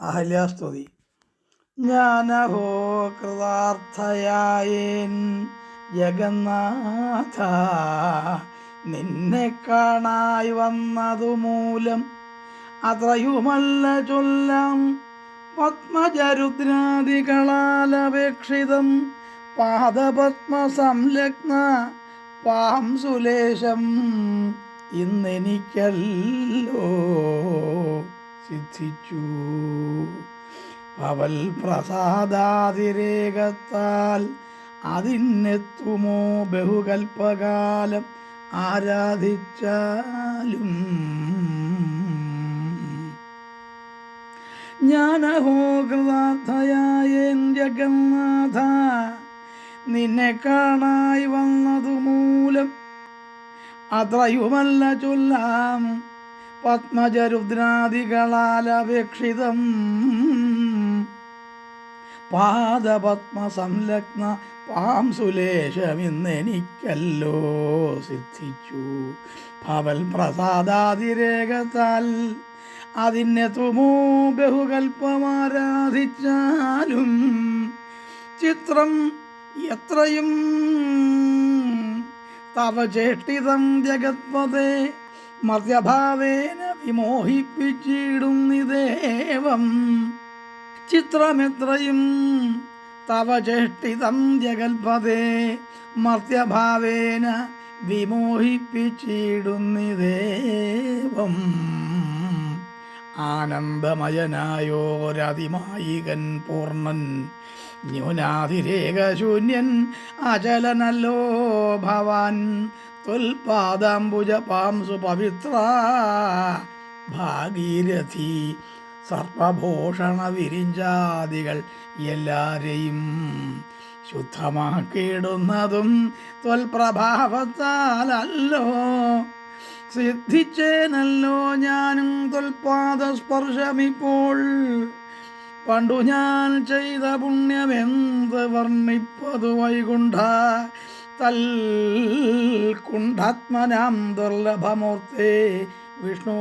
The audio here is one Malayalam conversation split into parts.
അഹല്യാസ്തുതി ജ്ഞാനഹോ കൃതാർത്ഥയായേൻ ജഗന്നാഥ നിന്നെ കാണായി വന്നതു മൂലം അത്രയുമല്ല ചൊല്ലാം. പത്മജരുദ്രാദികളാലപേക്ഷിതം പാദപത്മ സംലഗ്ന പാം സുലേശം ഇന്നെനിക്കല്ലോ. സിദ്ധിച്ചു അവൽ പ്രസാദാതിരേകത്താൽ അതിനെത്തുമോ ബഹുകൽപ്പകാലം ആരാധിച്ചാലും. ജ്ഞാനഹോ കൃതാർത്ഥയായേൻ ജഗന്നാഥ നിന്നെ കാണായി വന്നതു മൂലം അത്രയുമല്ല ചൊല്ലാം. പത്മജരുദ്രാദികളാൽ അപേക്ഷിതം പാദപത്മ സംലഗ്ന പാംസുലേശമിന്നെനിക്കല്ലോ സിദ്ധിച്ചു. ഭവൽ പ്രസാദാതിരേഖത്താൽ അതിനെ തുമോ ബഹുകൽപ്പമാരാധിച്ചാലും ചിത്രം എത്രയും തവചേഷ്ടിതം ജഗത്പതേ മർത്യഭാവേന വിമോഹിപ്പിച്ചിടുന്നിദേവം ചിത്രമെത്രയും തവ ചേഷ്ടിതം ജഗൽപദേ മർത്യഭാവേന വിമോഹിപ്പിച്ചിടുന്നിദേവം ആനന്ദമയനായോരതിമായികൻ പൂർണൻ ന്യൂനാതിരേകശൂന്യൻ അചലനല്ലോ ഭവാൻ ത്വൽപാദാംബുജ പാംസു പവിത്ര ഭാഗീരഥി. സർപ്പഭൂഷണ വിരിഞ്ചാദികൾ എല്ലാരെയും ശുദ്ധമാക്കിയിടുന്നതും ത്വൽപ്രഭാവത്താലല്ലോ. സിദ്ധിച്ചേനല്ലോ ഞാനും തൊൽപാദസ്പർശമിപ്പോൾ പണ്ടു ഞാൻ ചെയ്ത പുണ്യമെന്ത് വർണിപ്പതു വൈകുണ്ഠ. തൽ കുണ്ഠാത്മനാം ദുർലഭമൂർത്തേ വിഷ്ണു.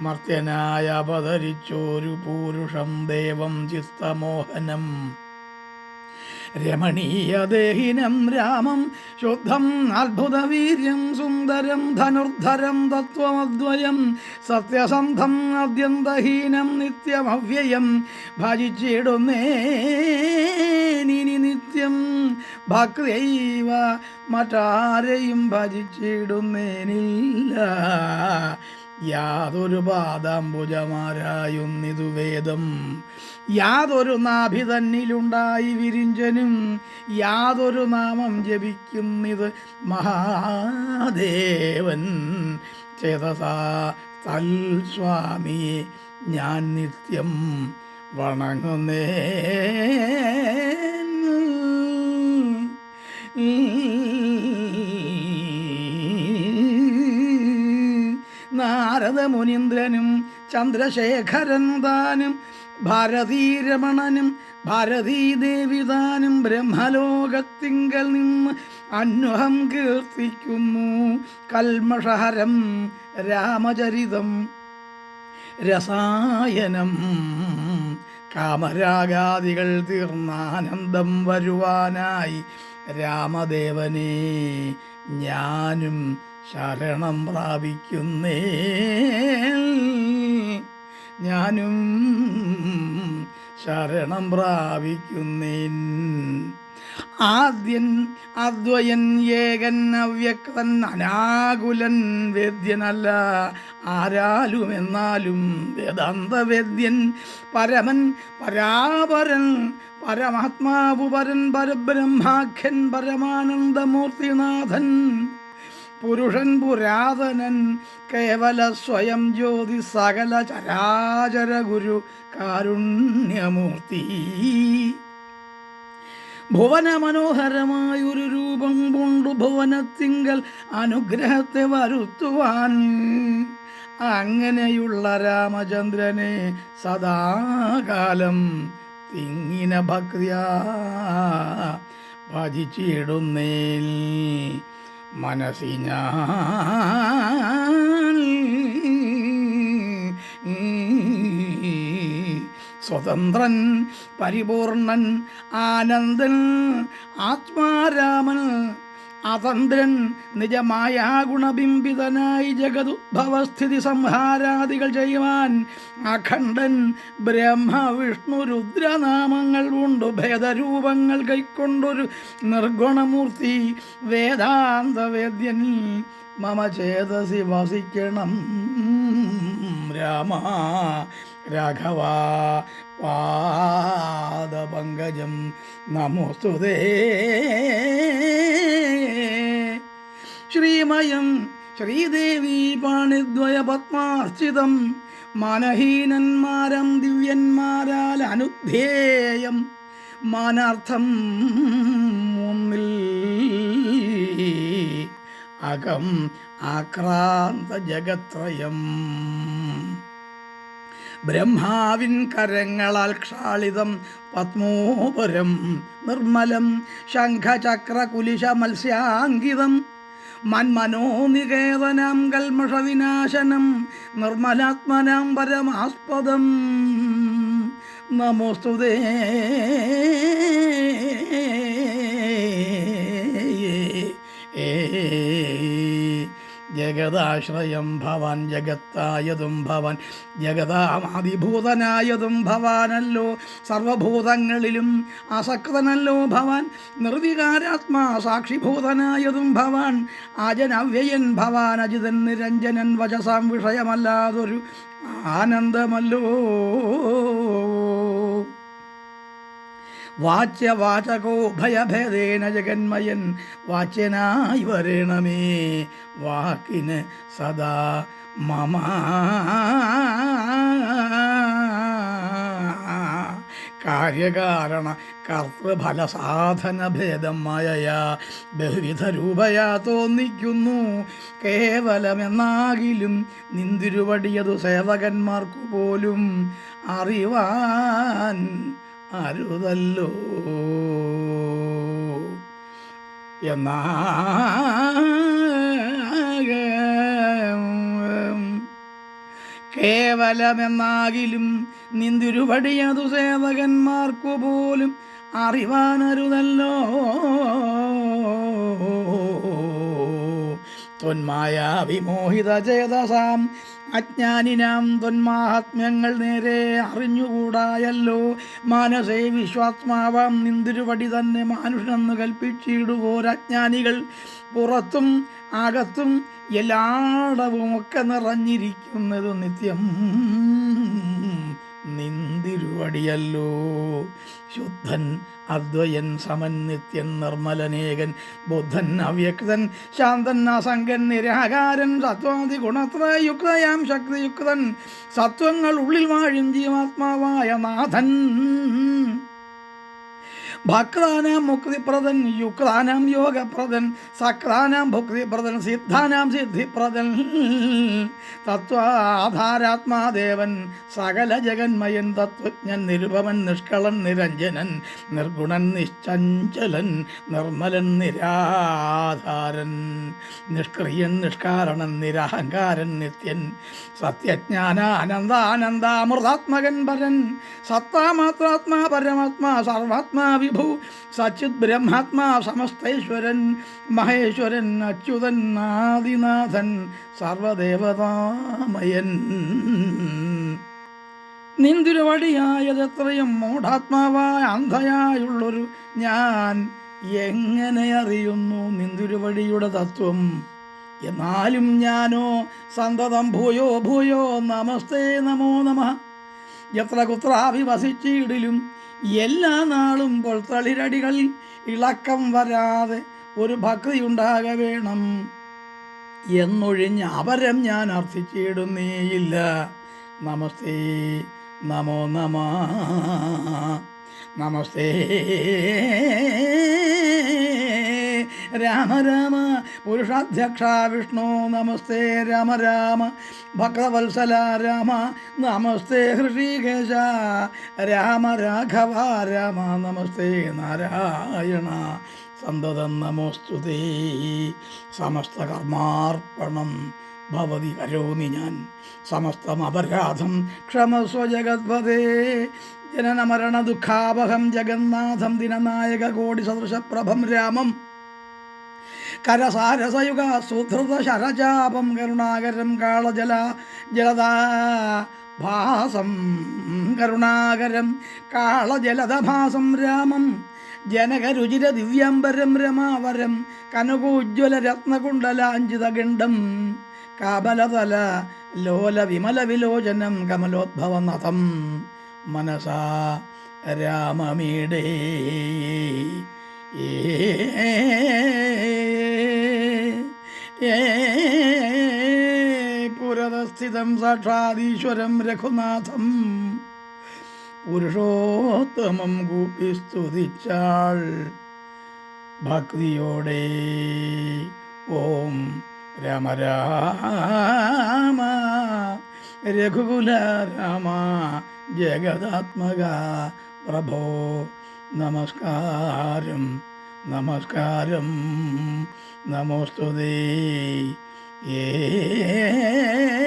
മർത്യനായ അവതരിച്ചോരു പൂരുഷം ദേവം ചിത്തമോഹനം. രമണീയദേഹിനം രാമം ശുദ്ധം അത്ഭുതവീര്യം സുന്ദരം ധനുർധരം തത്വമദ്വയം സത്യസന്ധം അത്യന്തഹീനം നിത്യമവ്യയം ഭജിച്ചിടുന്നേ നീനി നിത്യം ഭക്തിയൈവ മറ്റാരെയും ഭജിച്ചിടുന്നേനില്ല. യാതൊരു പാദാംബുജമാരായുന്നിതു വേദം. യാതൊരു നാഭി തന്നിലുണ്ടായി വിരിഞ്ചനും യാതൊരു നാമം ജപിക്കുന്നിത് മഹാദേവൻ. ചേതസാ തൽ സ്വാമിയെ ഞാൻ നിത്യം വണങ്ങുന്നേ നാരദ മുനീന്ദ്രനും ചന്ദ്രശേഖരൻ താനും ഭാരതീരമണനും ഭാരതീദേവിതാനും ബ്രഹ്മലോകത്തിങ്കൽ നിന്ന് അന്വഹം കീർത്തിക്കുന്നു. കൽമഷഹരം രാമചരിതം രസായനം കാമരാഗാദികൾ തീർന്നാനന്ദം വരുവാനായി രാമദേവനെ ഞാനും ശരണം പ്രാപിക്കുന്നേ ഞാനും ശരണം പ്രാപിക്കുന്നേൻ. ആദ്യൻ അദ്വയൻ ഏകൻ അവ്യക്തൻ അനാകുലൻ വേദ്യനല്ല. ആരാലും എന്നാലും വേദാന്ത വേദ്യൻ പരമൻ പരാപരൻ പരമാത്മാവു പരൻ പരബ്രഹ്മാഖ്യൻ പരമാനന്ദമൂർത്തിനാഥൻ. പുരുഷൻ പുരാതനൻ കേവല സ്വയം ജ്യോതി സകല ചരാചര ഗുരു കാരുണ്യമൂർത്തി. ഭുവന മനോഹരമായൊരു രൂപം കൊണ്ടു ഭുവനത്തിങ്കൽ അനുഗ്രഹത്തെ വരുത്തുവാൻ അങ്ങനെയുള്ള രാമചന്ദ്രനെ സദാകാലം തിങ്ങിന ഭക്തിയാ ഭജിച്ചിടുന്നേൽ. മനസ്സി സ്വതന്ത്രൻ പരിപൂർണൻ ആനന്ദൻ ആത്മാരാമൻ അതന്ത്രൻ നിജമായ ഗുണബിംബിതനായി ജഗതുദ്ഭവസ്ഥിതി സംഹാരാദികൾ ചെയ്യുവാൻ അഖണ്ഡൻ ബ്രഹ്മ വിഷ്ണു രുദ്രനാമങ്ങൾ കൊണ്ടു ഭേദരൂപങ്ങൾ കൈക്കൊണ്ടൊരു നിർഗുണമൂർത്തി വേദാന്ത വേദ്യൻ മമ ചേതസി വസിക്കണം. രാമ രാഘവ പാദപങ്കജം നമോസ്തുതേ ശ്രീമയം ശ്രീദേവി പാണിദ്വയ പത്മാർച്ചിതം മനഹീനന്മാരം ദിവ്യന്മാരാൽ മാനാർത്ഥം ഒന്നിൽ അകം ആക്രാന്ത ജഗത്രയം ബ്രഹ്മാവിൻ കരങ്ങളാൽ ക്ഷാളിതം പത്മോപരം നിർമ്മലം ശംഖചക്ര കുലിശ മത്സ്യാങ്കിതം മന്മനോനികേതനാം കൽമഷവിനാശനം നിർമ്മലാത്മനാം പരമാസ്പദം. നമോസ്തുതേ ജഗദാശ്രയം ഭവാൻ ജഗത്തായതും ഭവാൻ. ജഗതാമാതിഭൂതനായതും ഭവാനല്ലോ സർവഭൂതങ്ങളിലും അസക്തനല്ലോ ഭവാൻ. നിർവികാരാത്മാ സാക്ഷിഭൂതനായതും ഭവാൻ. അജനവ്യയൻ ഭവാൻ അജിതൻ നിരഞ്ജനൻ വചസാം വിഷയമല്ലാതൊരു ആനന്ദമല്ലോ. വാച്യവാചകോ ഭയഭേദേന ജഗന്മയൻ വാച്യനായി വരണമേ വാക്കിന് സദാ മമ. കാര്യകാരണ കർത്തൃഫല സാധന ഭേദം മായയാ ബഹുവിധ രൂപയാ തോന്നിക്കുന്നു. കേവലമെന്നാകിലും നിന്തിരുവടിയതു സേവകന്മാർക്കു പോലും അറിവാൻ അരുതല്ലോ. എന്നാ കേവലമെന്നാകിലും നിന്തിരുപടിയതു സേവകന്മാർക്കു പോലും അറിവാനരുതല്ലോ. തൊന്മായ വിമോഹിത ചേതസാം അജ്ഞാനിനാം ത്വന്മാഹാത്മ്യങ്ങൾ നേരെ അറിഞ്ഞുകൂടായല്ലോ. മാനസേ വിശ്വാത്മാവാം നിന്തിരുപടി തന്നെ മാനുഷനെന്ന് കൽപ്പിച്ചിടുവോരജ്ഞാനികൾ. പുറത്തും അകത്തും എല്ലായിടവും ഒക്കെ നിറഞ്ഞിരിക്കുന്നത് നിത്യം നിന്തിരുവടിയല്ലോ ശുദ്ധൻ അദ്വയൻ സമൻ നിത്യൻ നിർമ്മലനേകൻ ബുദ്ധൻ അവ്യക്തൻ ശാന്തൻ അസംഗൻ നിരാകാരൻ സത്വാദി ഗുണത്രയുക്തയാം ശക്തിയുക്തൻ സത്വങ്ങൾ ഉള്ളിൽ വാഴും ജീവാത്മാവായ നാഥൻ. ഭക്താനാം മുക്തിപ്രദൻ യുക്താനാം യോഗപ്രദൻ സക്താനാം ഭുക്തിപ്രദൻ സിദ്ധാനാം സിദ്ധിപ്രദൻ. തത്വാധാരാത്മാദേവൻ സകല ജഗന്മയൻ തത്വജ്ഞൻ നിരുപമൻ നിഷ്കളൻ നിരഞ്ജനൻ നിർഗുണൻ നിശ്ചഞ്ചലൻ നിർമ്മലൻ നിരാധാരൻ. നിഷ്ക്രിയൻ നിഷ്കാരണൻ നിരഹങ്കാരൻ നിത്യൻ. സത്യജ്ഞാന പരൻ. സത്താമാത്രാത്മാ പരമാത്മാ സർവാത്മാ വിഭു. സച്ചിത് ബ്രഹ്മാത്മാ സമസ്തൈശ്വരൻ മഹേശ്വരൻ അച്യുതൻ ആദിനാഥൻ സർവദേവതാമയൻ. നിന്തിരുവടിയായതെത്രയും മൂഢാത്മാവായ അന്ധയായുള്ളൊരു ഞാൻ എങ്ങനെ അറിയുന്നു നിന്തിരുവടിയുടെ തത്വം? എന്നാലും ഞാനോ സന്തതം ഭൂയോ ഭൂയോ നമസ്തേ നമോ നമ. എത്ര കുത്രാഭിവസിച്ചിടിലും എല്ലാ നാളും പൊൾത്തളിരടികളിൽ ഇളക്കം വരാതെ ഒരു ഭക്തി ഉണ്ടാക വേണം. എന്നൊഴിഞ്ഞ അപരം ഞാൻ അർത്ഥിച്ചിടുന്നേയില്ല നമസ്തേ നമോ നമ. നമസ്തേ. രാമ രാമ. പുരുഷാധ്യക്ഷ വിഷ്ണു നമസ്തേ രാമ രാമ. ഭക്തവത്സല രാമ നമസ്തേ ഹൃഷികേശ. രാമ രാഘവ രാമ നമസ്തേ നാരായണ. സന്തതം നമോസ്തുതേ. സമസ്ത കർമാർപ്പണം ഭവതി കരോമി ഞാൻ. സമസ്തം അപരാധം ക്ഷമസ്വ ജഗദ്പതേ. ജനനമരണ ദുഃഖാപഹം ജഗന്നാഥം ദിനനായക കോടി സദൃശപ്രഭം രാമം. കരസാരസയുഗ സുധൃത ശരചാപം കരുണാകരം കാളജല ജലദ ഭാസം കരുണാകരം കാളജലദഭാസം രാമം ജനകരുചിര ദിവ്യാംബരം രമാവരം കനകോജ്വല രത്നകുണ്ടലാഞ്ചിതഗണ്ഡം കാബലതല ലോല വിമല വിലോചനം കമലോദ്ഭവനഥം മനസാ രാമമീടേ. പുരതസ്ഥിതം സാക്ഷാദീശ്വരം രഘുനാഥം പുരുഷോത്തമം കൂപ്പി സ്തുതിച്ചാൾ ഭക്തിയോടെ ഓം രാമ രാമ രഘുകുല രാമ ജഗദാത്മക പ്രഭോ നമസ്കാരം നമസ്കാരം. നമോസ്തുതേ ഏ